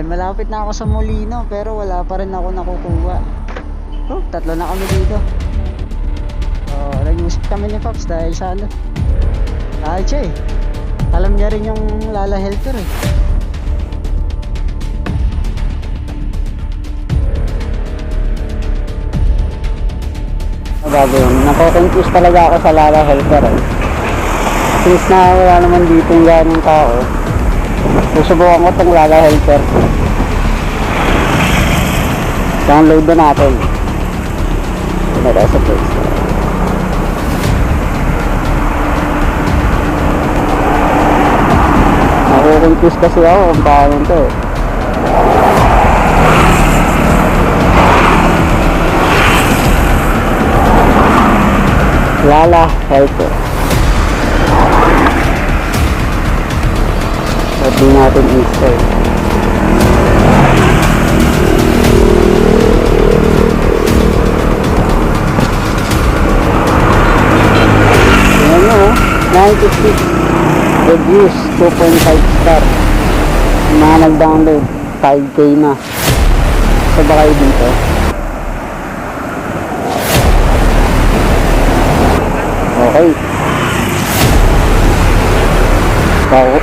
Ay, malapit na ako sa Molino, pero wala pa rin ako nakukuha. Oh, tatlo na kami dito. Oh, nag-usap kami ni Pops dahil sa ano. Ay, che. Alam niya rin yung Lala Helper eh. Ano gagawin? Nako-confuse talaga ako sa Lala Helper eh. Since na wala naman dito yung ganong tao, susubukan ko itong Lala Helper. Download na natin. Nara sa Store. Nakukonfuse kasi ako kung paano to eh. Lala Helper. Sabi natin install. Ayan o, 96 reviews, 2.5 star. Mga nag-download, 5k na. So ba kayo dito? Okay.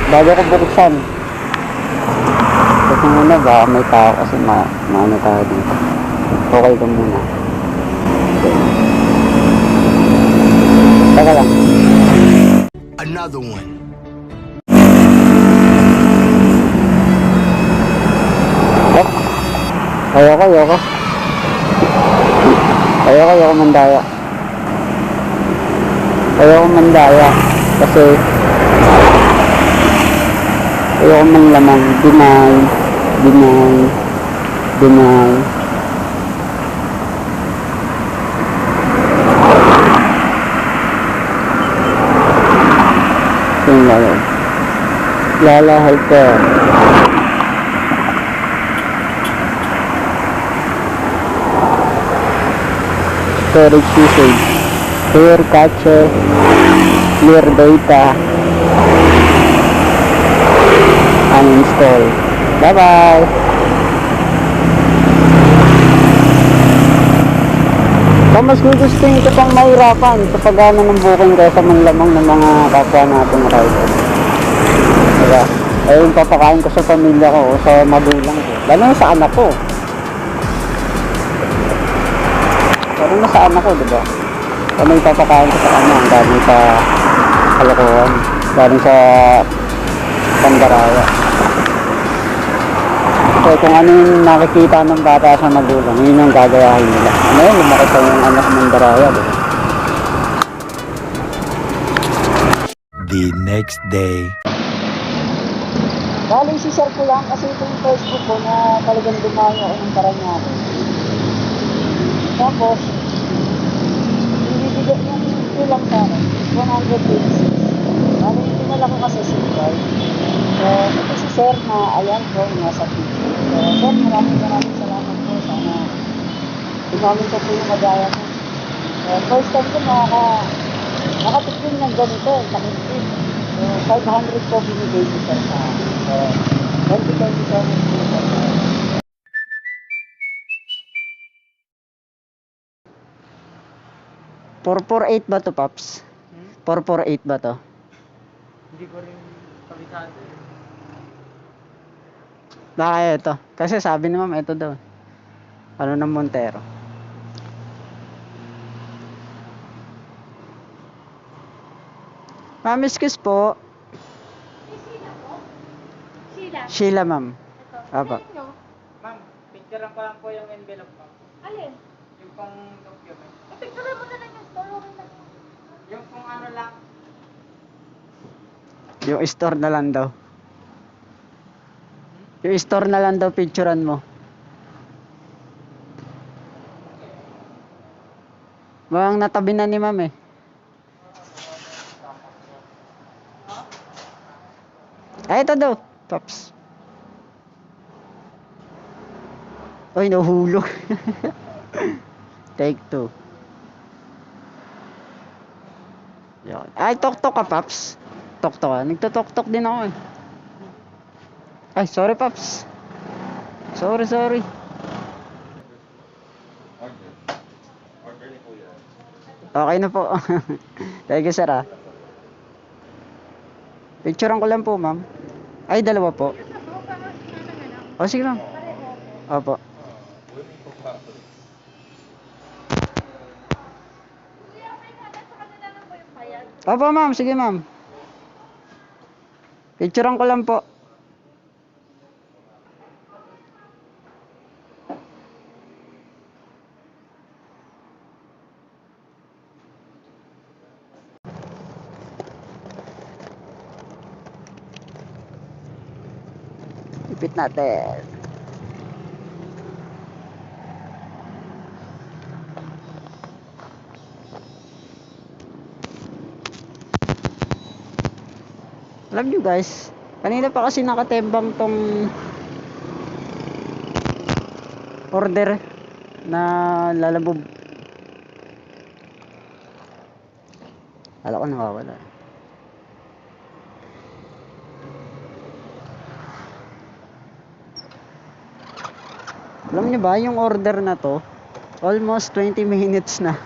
Bago, ko buksan. Kasi muna baka may tao kasi ma maano tayo dito. Okay ka muna. Okay. Teka lang. Another one. Ayoko, ayoko. Ayoko, ayoko mandaya. Ayoko mandaya. Kasi ayoko man lamang. Deny. Deny. Deny. Yung lalo. Lala Helper. storage usage, clear cache, clear data, uninstall. Bye bye! So, mas gugustuhin ko pang mahirapan kapag ano ng booking kaysa manlamang ng mga kapwa natin rider. Diba? Eh, yung papakain ko sa pamilya ko, o sa magulang ko. Lalo sa anak ko. Lalo na sa anak ko, di ba? Ano yung papakain ko sa kanya, ang dami sa kalokohan, galing sa pandaraya. So kung ano yung nakikita ng bata sa magulang, yun yung gagayahin nila. Ano yun, lumaki pa yung anak ng daraya, di ba? The next day. Bali, si Sir ko lang kasi ito yung Facebook ko na talagang dumayo ako ng Paranaque. Tapos, ibibigay yung kulang sa akin, 186. Bali, hindi na lang ko kasi card. So, ito Sir na ayan ko, nasa picture. So, Sir, maraming maraming salamat po. Sana, tumawin ko po yung madaya ko. So, first time ko nakaka, nakatikim ng ganito, takipin. So, 500 po binigay si Sir sa akin. So, thank you, thank you so much po, Sir. Four four eight ba to, Paps? Four four eight ba to? Hindi ko rin kabisado eh. Baka ito. Kasi sabi ni ma'am, ito daw. Ano ng Montero. Ma'am, excuse po. Sheila po? Sheila? Sheila, ma'am. Ito. Apa. Ma'am, picturean ko lang po yung envelope ma'am. Alin? Yung pong document. Ipicture mo na lang yung store. Na. Yung pong ano lang. Yung store na lang daw. Yung store na lang daw picturean mo. Mukhang natabi na ni ma'am eh. Ay, ito daw. Pops. Uy, nahulog. Take two. Yan. Ay, tok-tok ka, Paps. Tok-tok ka. Nagtotok-tok din ako eh. Ay, sorry, Paps. Sorry, sorry. Okay na po. Thank you, sir, ah. Picturean ko lang po, ma'am. Ay, dalawa po. O, sige, ma'am. Opo. Opo, ma'am. Sige, ma'am. Picturean ko lang po. Ipit natin. Alam nyo guys, kanina pa kasi nakatembang tong order na lalabog. Alam ko nawawala. Alam nyo ba, yung order na to, almost 20 minutes na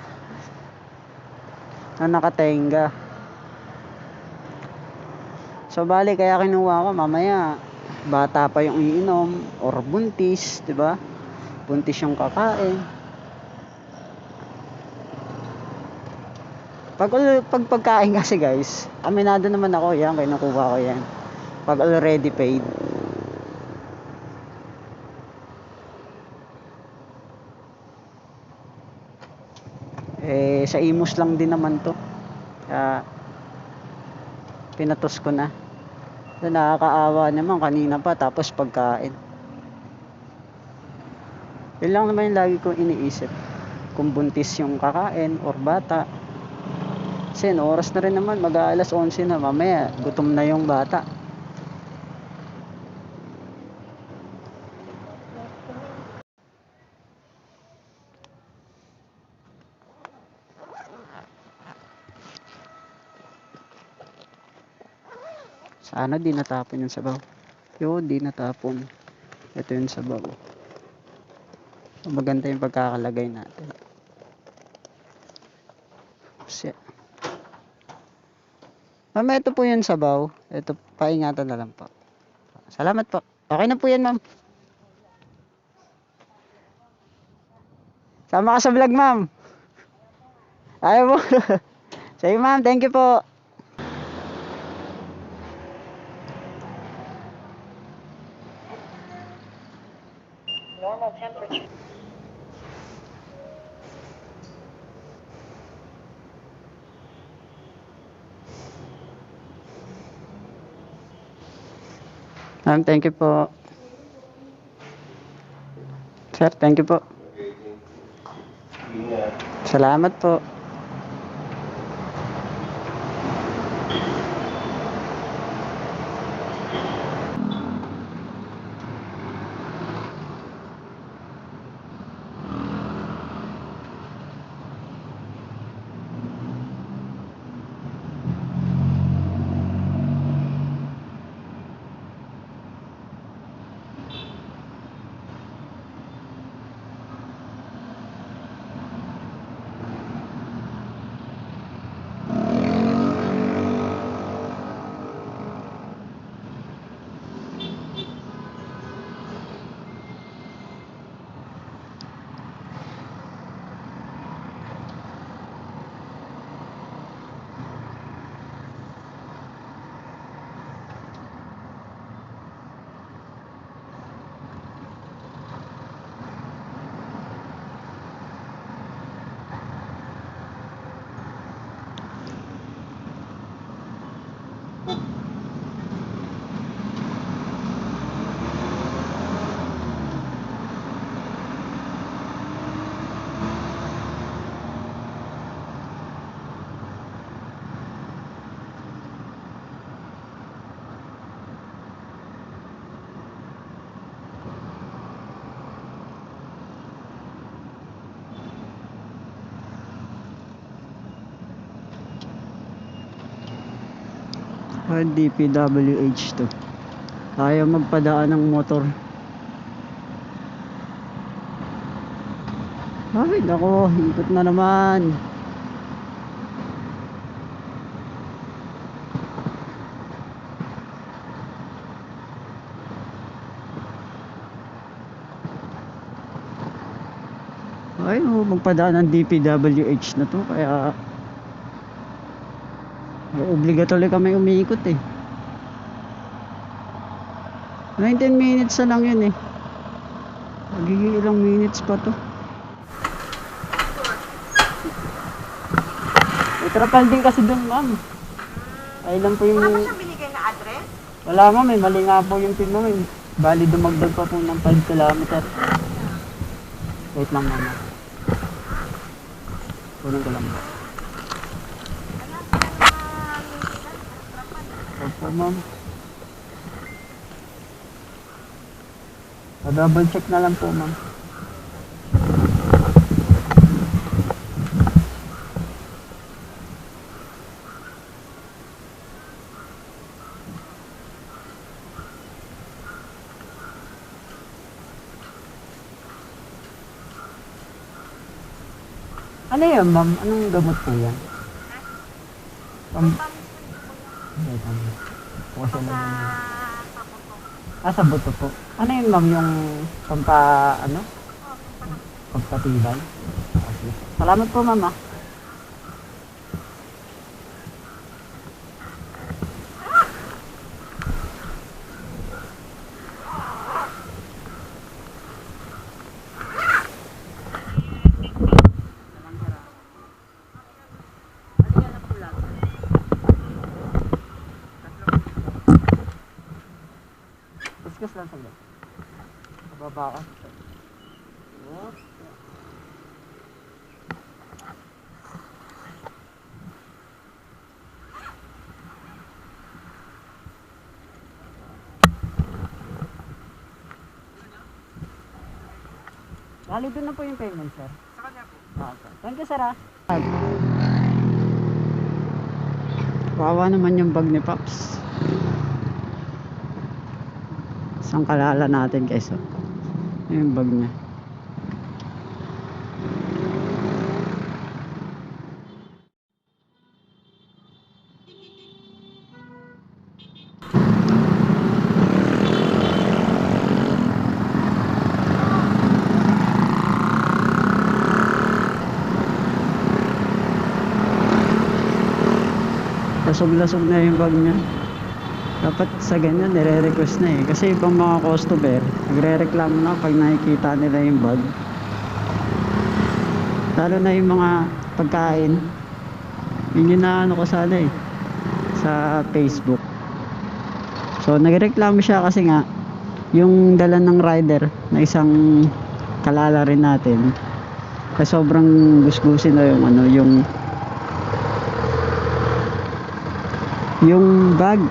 na nakatenga. So bali kaya kinuha ko mamaya bata pa yung iinom or buntis, 'di ba? Buntis yung kakain. Pag pag pagkain kasi guys, aminado naman ako 'yan, kinukuha ko 'yan. Pag already paid. Eh sa Imus lang din naman 'to. Kaya pinatos ko na. So, nakakaawa naman kanina pa tapos pagkain. Yun lang naman yung lagi kong iniisip. Kung buntis yung kakain or bata. Kasi oras na rin naman, mag alas 11 na. Mamaya, gutom na yung bata. Sana di natapon yung sabaw. Yo, di natapon. Ito yung sabaw. Maganda yung pagkakalagay natin. Kasi, Ma'am, ito po yung sabaw. Ito, paingatan na lang po. Salamat po. Okay na po yan, ma'am. Sama ka sa vlog, ma'am. Ayaw mo. Sige, ma'am. Thank you po. Ma'am, thank you po. Sir, thank you po. Salamat po. Ay, DPWH to. Ayaw magpadaan ng motor. Ay, nako, ikot na naman. Ay, oh, magpadaan ng DPWH na to, kaya obligatory kami umiikot eh. 19 minutes na lang yun eh. Magiging ilang minutes pa to. May trapal din kasi doon, ma'am. Ay lang po yung... Wala ba siyang binigay na address? Wala ma'am, eh. mali nga po yung pin mo. Eh. Bali dumagdag pa po ng 5 kilometer. Wait lang mama. Kunin ko lang po. Opo ma'am. Pa-double check na lang po ma'am. Ano yan ma'am? Anong gamot po yan? Pam... Kasi lang yun. Ah, sa buto po. Ano yun ma'am yung pampa, ano? Pampatibay? Okay. Salamat po ma'am ah. Whoop. Bali doon na po yung payment, sir. Sa kanya po. Ah, Okay. Thank you, sir ah. Wawa naman yung bag ni Paps. Isang kalala natin kaysa. Yung bag niya. Lasog-lasog na yung bag niya. Dapat sa ganyan, nire-request na eh. Kasi ibang mga customer, nagre-reklamo na pag nakikita nila yung bag. Lalo na yung mga pagkain. Yun yung naano ko sana eh. Sa Facebook. So, nagreklamo siya kasi nga, yung dala ng rider na isang kalala rin natin, kasi sobrang gusgusin na yung ano, yung yung bag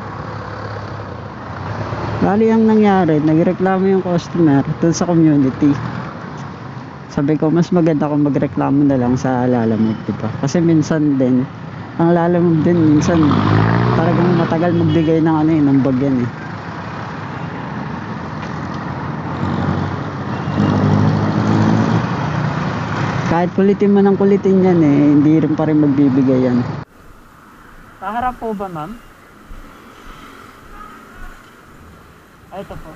bali ang nangyari nagreklamo yung customer dun sa community. Sabi ko mas maganda kung magreklamo na lang sa lalamove diba? Kasi minsan din ang lalamove din minsan talagang matagal magbigay ng ano eh, ng bag yan eh. Kahit kulitin mo ng kulitin yan eh hindi rin pa rin magbibigay yan. Kaharap po ba, ma'am? Ay, ito po.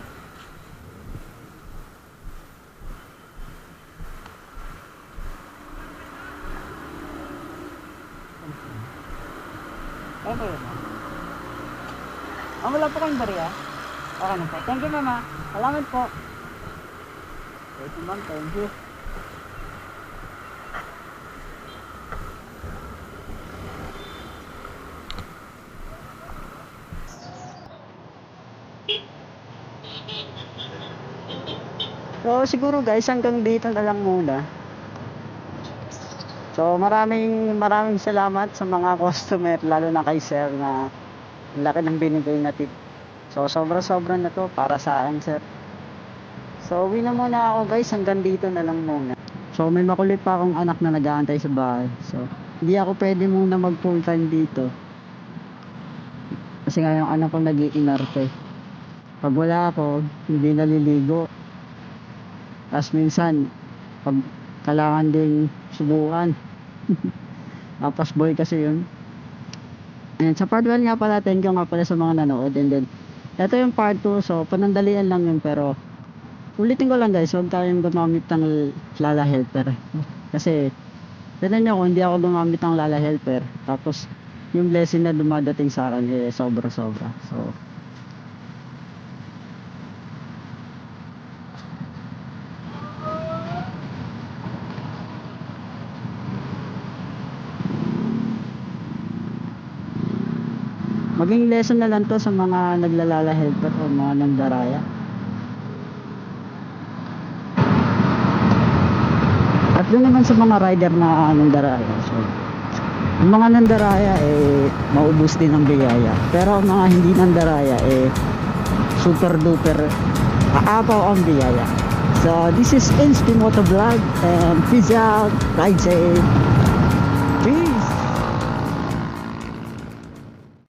Ano po yun? Ah, wala po kayong bariya? Okay na po. Thank you, mama. Salamat po. Thank you, ma'am. Thank you. So siguro guys hanggang dito na lang muna. So maraming maraming salamat sa mga customer lalo na kay sir na laki ng binigay na tip. So sobra sobra na to para sa akin sir. So uwi na muna ako guys hanggang dito na lang muna. So may makulit pa akong anak na nag-aantay sa bahay. So hindi ako pwede muna mag full time dito. Kasi nga yung anak ko nag-iinarte. Pag wala ako, hindi naliligo. Tapos minsan, pag kailangan din subukan. Papas boy kasi yun. And sa part 1 nga pala, thank you nga pala sa mga nanood. And then, ito yung part 2. So, panandalian lang yun. Pero, ulitin ko lang guys, huwag tayong gumamit ng Lala Helper. Kasi, tignan nyo kung hindi ako gumamit ng Lala Helper. Tapos, yung blessing na dumadating sa akin, eh, sobra-sobra. So, maging lesson na lang to sa mga naglalala helper o mga nandaraya. At yun naman sa mga rider na nandaraya. So, yung mga nandaraya eh maubos din ang biyaya. Pero ang mga hindi nandaraya eh super duper aapaw ang biyaya. So this is Inspi Moto Vlog and peace out. Ride safe.